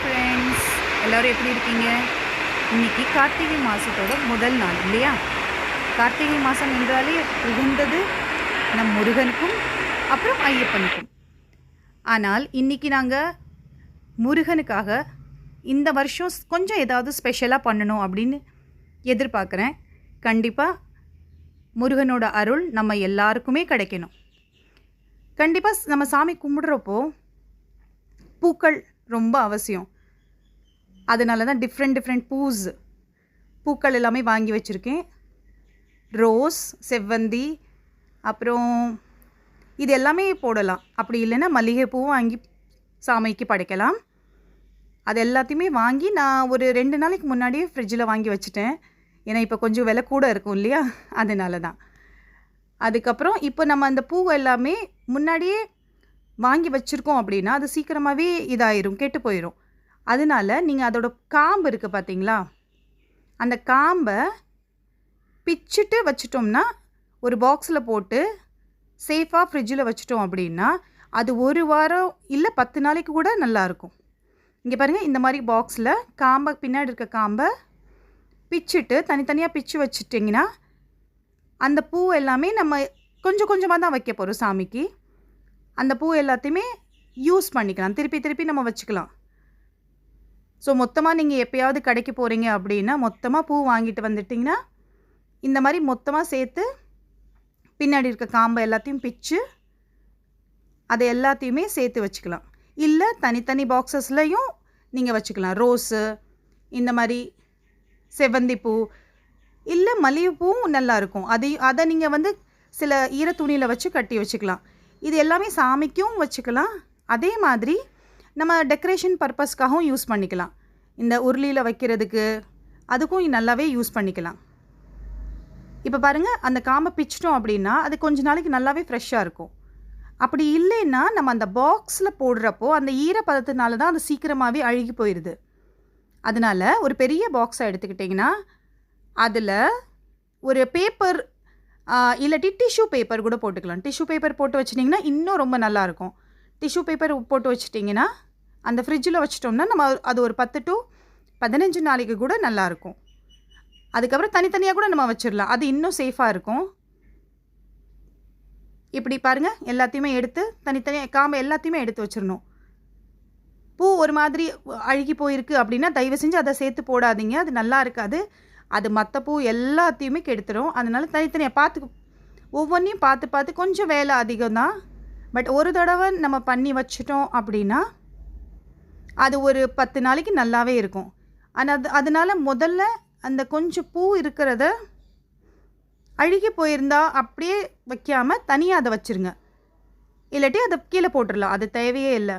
Friends எல்லோரும் எப்படி இருக்கீங்க? இன்னைக்கு கார்த்திகை மாதத்தோட முதல் நாள் இல்லையா? கார்த்திகை மாதம் என்றாலே உகந்தது நம் முருகனுக்கும் அப்புறம் ஐயப்பனுக்கும். ஆனால் இன்னைக்கு நாங்கள் முருகனுக்காக இந்த வருஷம் கொஞ்சம் ஏதாவது ஸ்பெஷலாக பண்ணணும் அப்படின்னு எதிர்பார்க்குறேன். கண்டிப்பாக முருகனோட அருள் நம்ம எல்லாருக்குமே கிடைக்கணும். கண்டிப்பாக நம்ம சாமி கும்பிடுறப்போ பூக்கள் ரொம்ப அவசியம். அதனால தான் டிஃப்ரெண்ட் டிஃப்ரெண்ட் பூஸ். பூக்கள் எல்லாமே வாங்கி வச்சுருக்கேன். ரோஸ் செவ்வந்தி அப்புறம் இது எல்லாமே போடலாம். அப்படி இல்லைன்னா மல்லிகைப்பூவும் வாங்கி சாமிக்கு படைக்கலாம். அது எல்லாத்தையுமே வாங்கி நான் ஒரு ரெண்டு நாளைக்கு முன்னாடியே ஃப்ரிட்ஜில் வாங்கி வச்சுட்டேன். ஏன்னா இப்போ கொஞ்சம் விலை கூட இருக்கும் இல்லையா? அதனால தான். அதுக்கப்புறம் இப்போ நம்ம அந்த பூ எல்லாமே முன்னாடியே வாங்கி வச்சுருக்கோம் அப்படின்னா அது சீக்கிரமாகவே இதாயிரும் கெட்டு போயிடும் அதனால நீங்கள் அதோட காம்பு இருக்குது பார்த்தீங்களா அந்த காம்பை பிச்சுட்டு வச்சிட்டோம்னா ஒரு பாக்ஸில் போட்டு சேஃபாக ஃப்ரிட்ஜில் வச்சிட்டோம் அப்படின்னா அது ஒரு வாரம் இல்லை பத்து நாளைக்கு கூட நல்லாயிருக்கும் இங்கே பாருங்கள் இந்த மாதிரி பாக்ஸில் காம்பை பின்னாடி இருக்க காம்பை பிச்சுட்டு தனித்தனியாக பிச்சு வச்சுட்டிங்கன்னா அந்த பூ எல்லாமே நம்ம கொஞ்சம் கொஞ்சமாக தான் வைக்க போகிறோம் சாமிக்கு. அந்த பூ எல்லாத்தையுமே யூஸ் பண்ணிக்கலாம். திருப்பி திருப்பி நம்ம வச்சுக்கலாம். ஸோ மொத்தமாக நீங்கள் எப்போயாவது கடைக்கு போகிறீங்க அப்படின்னா மொத்தமாக பூ வாங்கிட்டு வந்துட்டிங்கன்னா இந்த மாதிரி மொத்தமாக சேர்த்து பின்னாடி இருக்க காம்பை எல்லாத்தையும் பிச்சு அதை எல்லாத்தையுமே சேர்த்து வச்சுக்கலாம். இல்லை தனித்தனி பாக்ஸஸ்லையும் நீங்கள் வச்சுக்கலாம். ரோஸு இந்த மாதிரி செவ்வந்திப்பூ இல்லை மல்லிகைப்பூவும் நல்லா இருக்கும். அதையும் அதை நீங்கள் வந்து சில ஈர துணியில் வச்சு கட்டி வச்சுக்கலாம். இது எல்லாமே சாமிக்கும் வச்சுக்கலாம். அதே மாதிரி நம்ம டெக்கரேஷன் பர்பஸ்க்காகவும் யூஸ் பண்ணிக்கலாம். இந்த உருளியில் வைக்கிறதுக்கு அதுக்கும் நல்லாவே யூஸ் பண்ணிக்கலாம். இப்போ பாருங்கள் அந்த காம்பை பிச்சிட்டோம் அப்படின்னா அது கொஞ்ச நாளைக்கு நல்லாவே ஃப்ரெஷ்ஷாக இருக்கும். அப்படி இல்லைன்னா நம்ம அந்த பாக்ஸில் போடுறப்போ அந்த ஈரப்பதத்தினால தான் அது சீக்கிரமாகவே அழுகி போயிடுது அதனால் ஒரு பெரிய பாக்ஸை எடுத்துக்கிட்டிங்கன்னா அதில் ஒரு பேப்பர் இல்லாட்டி டிஷ்யூ பேப்பர் கூட போட்டுக்கலாம். டிஷ்யூ பேப்பர் போட்டு வச்சிட்டிங்கன்னா இன்னும் ரொம்ப நல்லாயிருக்கும். டிஷ்யூ பேப்பர் போட்டு வச்சிட்டிங்கன்னா அந்த ஃப்ரிட்ஜில் வச்சிட்டோம்னா நம்ம அது ஒரு பத்து டு பதினஞ்சு நாளைக்கு கூட நல்லாயிருக்கும். அதுக்கப்புறம் தனித்தனியாக கூட நம்ம வச்சிடலாம். அது இன்னும் சேஃபாக இருக்கும். இப்படி பாருங்கள் எல்லாத்தையுமே எடுத்து தனித்தனியாக காம்பை எல்லாத்தையுமே எடுத்து வச்சிடணும். பூ ஒரு மாதிரி அழுகி போயிருக்கு அப்படின்னா தயவு செஞ்சு அதை சேர்த்து போடாதீங்க. அது நல்லா இருக்காது. அது மற்ற பூ எல்லாத்தையுமே கெடுத்துரும். அதனால் தனித்தனியாக பார்த்து ஒவ்வொன்றையும் பார்த்து பார்த்து கொஞ்சம் வேலை அதிகம் தான் பட் ஒரு தடவை நம்ம பண்ணி வச்சிட்டோம் அப்படின்னா அது ஒரு பத்து நாளைக்கு நல்லாவே இருக்கும். ஆனால் அது அதனால முதல்ல அந்த கொஞ்சம் பூ இருக்கிறத அழுகி போயிருந்தா அப்படியே வைக்காமல் தனியாக அதை வச்சிருங்க. இல்லாட்டி அதை கீழே போட்டுடலாம் அது தேவையே இல்லை.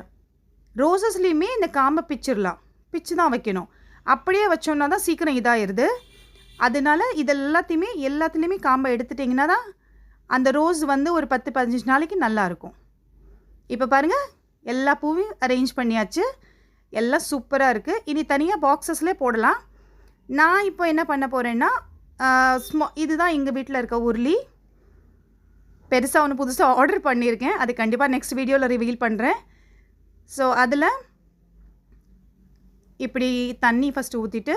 ரோசஸ்லேயுமே இந்த காம்பை பிச்சிடலாம் பிச்சு தான் வைக்கணும். அப்படியே வச்சோம்னா தான் சீக்கிரம் இதாகிடுது அதனால இது எல்லாத்தையுமே எல்லாத்துலேயுமே காம்பை எடுத்துட்டிங்கன்னா தான் அந்த ரோஸ் வந்து ஒரு பத்து பதினஞ்சு நாளைக்கு நல்லாயிருக்கும் இப்போ பாருங்கள் எல்லா பூவையும் அரேஞ்ச் பண்ணியாச்சு. எல்லாம் சூப்பராக இருக்குது இனி தனியாக பாக்ஸஸ்லேயே போடலாம். நான் இப்போ என்ன பண்ண போகிறேன்னா ஸ்மா இதுதான் எங்கள் வீட்டில் இருக்க உருளி. பெருசாக ஒன்று புதுசாக ஆர்டர் பண்ணியிருக்கேன். அது கண்டிப்பாக நெக்ஸ்ட் வீடியோவில் ரிவீல் பண்ணுறேன் ஸோ அதில் இப்படி தண்ணி ஃபஸ்ட்டு ஊற்றிட்டு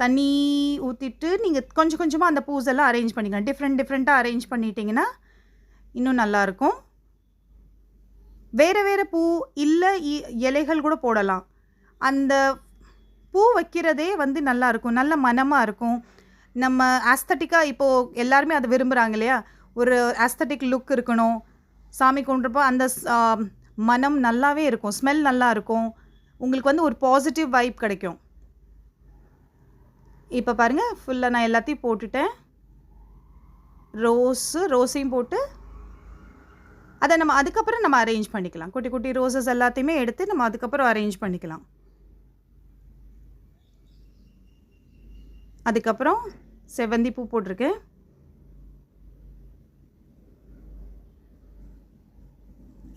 தண்ணி ஊற்றிட்டு நீங்கள் கொஞ்சம் கொஞ்சமாக அந்த பூஸெல்லாம் அரேஞ்ச் பண்ணிக்கலாம் டிஃப்ரெண்ட் டிஃப்ரெண்ட்டாக அரேஞ்ச் பண்ணிட்டீங்கன்னா இன்னும் நல்லாயிருக்கும். வேறு வேறு பூ இல்லை இ- இலைகள் கூட போடலாம். அந்த பூ வைக்கிறதே வந்து நல்லாயிருக்கும். நல்ல மனமாக இருக்கும். நம்ம ஆஸ்தட்டிக்காக இப்போது எல்லாருமே அதை விரும்புகிறாங்க இல்லையா? ஒரு ஆஸ்தட்டிக் லுக் இருக்கணும். சாமி கும்பிட்றப்போ அந்த மனம் நல்லாவே இருக்கும். ஸ்மெல் நல்லா இருக்கும் உங்களுக்கு வந்து ஒரு பாசிட்டிவ் வைப் கிடைக்கும். இப்போ பாருங்கள் ஃபுல்லாக நான் எல்லாத்தையும் போட்டுட்டேன். ரோஸு ரோஸையும் போட்டு அதை நம்ம அதுக்கப்புறம் நம்ம அரேஞ்ச் பண்ணிக்கலாம். குட்டி குட்டி ரோசஸ் எல்லாத்தையுமே எடுத்து நம்ம அதுக்கப்புறம் அரேஞ்ச் பண்ணிக்கலாம். அதுக்கப்புறம் செவ்வந்தி பூ போட்டிருக்கேன்.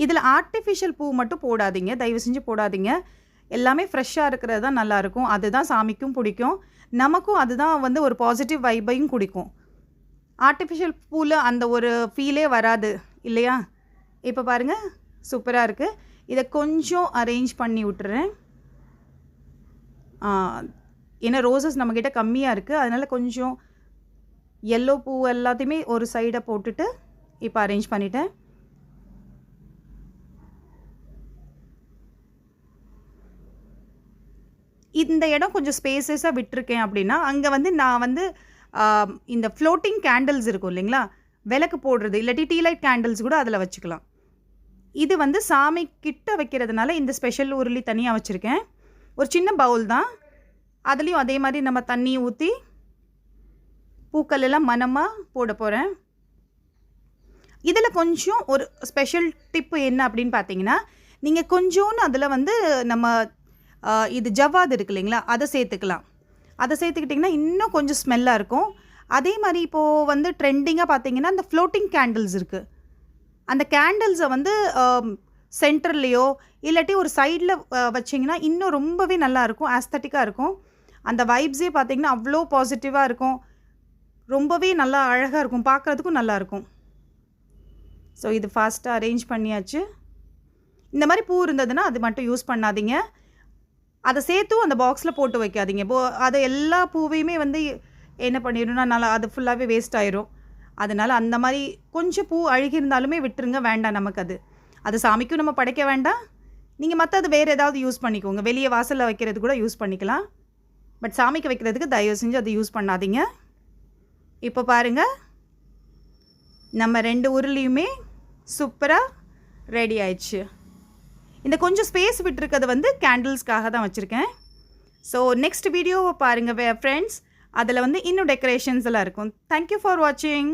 இதில் ஆர்டிஃபிஷியல் பூ மட்டும் போடாதீங்க. தயவு செஞ்சு போடாதீங்க. எல்லாமே ஃப்ரெஷ்ஷாக இருக்கிறது தான் நல்லாயிருக்கும். அதுதான் சாமிக்கும் பிடிக்கும். நமக்கும் அதுதான் வந்து ஒரு பாசிட்டிவ் வைபையும் குடிக்கும். ஆர்டிஃபிஷியல் பூவில் அந்த ஒரு ஃபீலே வராது இல்லையா? இப்போ பாருங்கள் சூப்பராக இருக்குது இதை கொஞ்சம் அரேஞ்ச் பண்ணி விட்டுறேன். ஏன்னா ரோசஸ் நம்மக்கிட்ட கம்மியாக இருக்குது அதனால் கொஞ்சம் எல்லோ பூ எல்லாத்தையுமே ஒரு சைடை போட்டுட்டு இப்போ அரேஞ்ச் பண்ணிட்டேன். இந்த இடம் கொஞ்சம் ஸ்பேசஸாக விட்டுருக்கேன் அப்படின்னா அங்கே வந்து நான் வந்து இந்த ஃப்ளோட்டிங் கேண்டில்ஸ் இருக்கும் இல்லைங்களா? விளக்கு போடுறது இல்லாட்டி டீ லைட் கேண்டில்ஸ் கூட அதில் வச்சுக்கலாம். இது வந்து சாமி கிட்ட வைக்கிறதுனால இந்த ஸ்பெஷல் உருளி தனியாக வச்சுருக்கேன். ஒரு சின்ன பவுல் தான். அதுலேயும் அதே மாதிரி நம்ம தண்ணி ஊற்றி பூக்கள் எல்லாம் மனமாக போட போகிறேன் இதில் கொஞ்சம் ஒரு ஸ்பெஷல் டிப்பு என்ன அப்படின்னு பார்த்தீங்கன்னா நீங்கள் கொஞ்சோன்னு அதில் வந்து நம்ம இது ஜவ்வாது இருக்கு இல்லைங்களா? அதை சேர்த்துக்கலாம். அதை சேர்த்துக்கிட்டிங்கன்னா இன்னும் கொஞ்சம் ஸ்மெல்லாக இருக்கும். அதே மாதிரி இப்போது வந்து ட்ரெண்டிங்காக பார்த்தீங்கன்னா இந்த ஃப்ளோட்டிங் கேண்டில்ஸ் இருக்குது அந்த கேண்டில்ஸை வந்து சென்டர்லேயோ இல்லாட்டி ஒரு சைடில் வச்சிங்கன்னா இன்னும் ரொம்பவே நல்லாயிருக்கும் ஆஸ்தட்டிக்காக இருக்கும். அந்த வைப்ஸே பார்த்தீங்கன்னா அவ்வளோ பாசிட்டிவாக இருக்கும். ரொம்பவே நல்லா அழகாக இருக்கும் பார்க்குறதுக்கும் நல்லா இருக்கும். ஸோ இது ஃபாஸ்ட்டாக அரேஞ்ச் பண்ணியாச்சு. இந்த மாதிரி பூ இருந்ததுன்னா அது மட்டும் யூஸ் பண்ணாதீங்க. அதை சேர்த்தும் அந்த பாக்ஸில் போட்டு வைக்காதீங்க. போ அதை எல்லா பூவையுமே வந்து என்ன பண்ணிடணும்னா நல்லா அது ஃபுல்லாகவே வேஸ்ட் ஆயிரும். அதனால் அந்த மாதிரி கொஞ்சம் பூ அழுகியிருந்தாலுமே விட்டுருங்க. வேண்டாம் நமக்கு அது. அது சாமிக்கும் நம்ம படைக்க வேண்டாம். நீங்கள் மற்ற அது வேறு ஏதாவது யூஸ் பண்ணிக்கோங்க. வெளியே வாசலில் வைக்கிறது கூட யூஸ் பண்ணிக்கலாம். பட் சாமிக்கு வைக்கிறதுக்கு தயவு செஞ்சு அதை யூஸ் பண்ணாதீங்க. இப்போ பாருங்கள் நம்ம ரெண்டு உருளியுமே சூப்பராக ரெடி ஆயிடுச்சு. இந்த கொஞ்சம் ஸ்பேஸ் விட்டுருக்கிறது வந்து கேண்டில்ஸ்க்காக தான் வச்சுருக்கேன். ஸோ நெக்ஸ்ட் வீடியோவை பாருங்கள் ஃப்ரெண்ட்ஸ் அதில் வந்து இன்னும் டெக்கரேஷன்ஸ் எல்லாம் இருக்கும். தேங்க்யூ ஃபார் வாட்சிங்